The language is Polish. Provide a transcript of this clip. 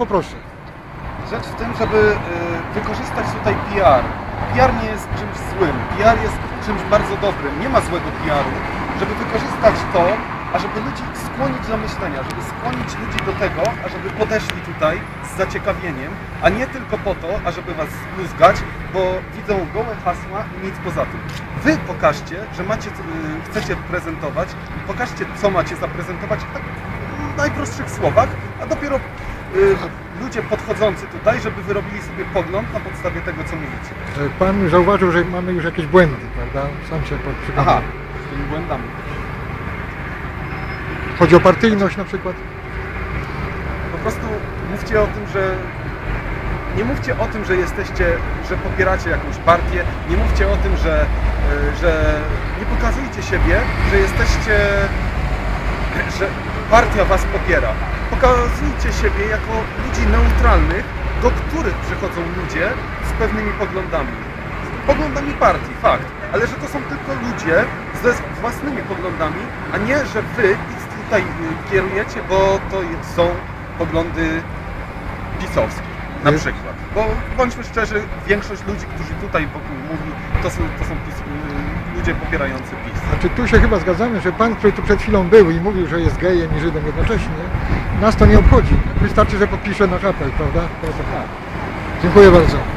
Poproszę. Rzecz w tym, żeby y, wykorzystać tutaj PR. PR nie jest czymś złym, PR jest czymś bardzo dobrym. Nie ma złego PR-u, żeby wykorzystać to, ażeby ludzi skłonić do myślenia, żeby skłonić ludzi do tego, ażeby podeszli tutaj z zaciekawieniem, a nie tylko po to, ażeby was zbluzgać, bo widzą gołe hasła i nic poza tym. Wy pokażcie, że macie, y, chcecie prezentować, pokażcie, co macie zaprezentować tak w najprostszych słowach, a dopiero ludzie podchodzący tutaj, żeby wyrobili sobie pogląd na podstawie tego, co mówicie. E, Pan zauważył, że mamy już jakieś błędy, prawda? Sam się przyglądał. Aha, z tymi błędami. Chodzi o partyjność na przykład. Po prostu mówcie o tym, że nie mówcie o tym, że jesteście, że popieracie jakąś partię, nie mówcie o tym, że, y, że nie pokazujcie siebie, że jesteście, że partia was popiera. Pokazujcie siebie jako ludzi neutralnych, do których przychodzą ludzie z pewnymi poglądami. Z poglądami partii, fakt, ale że to są tylko ludzie ze własnymi poglądami, a nie, że wy ich tutaj kierujecie, bo to są poglądy pisowskie. Na przykład. Bo bądźmy szczerzy, większość ludzi, którzy tutaj wokół mówi, to są, to są PiS, y, ludzie popierający PiS. Tu się chyba zgadzamy, że pan, który tu przed chwilą był i mówił, że jest gejem i Żydem jednocześnie, nas to nie obchodzi. Wystarczy, że podpisze nasz apel, prawda? To, tak. Dziękuję bardzo.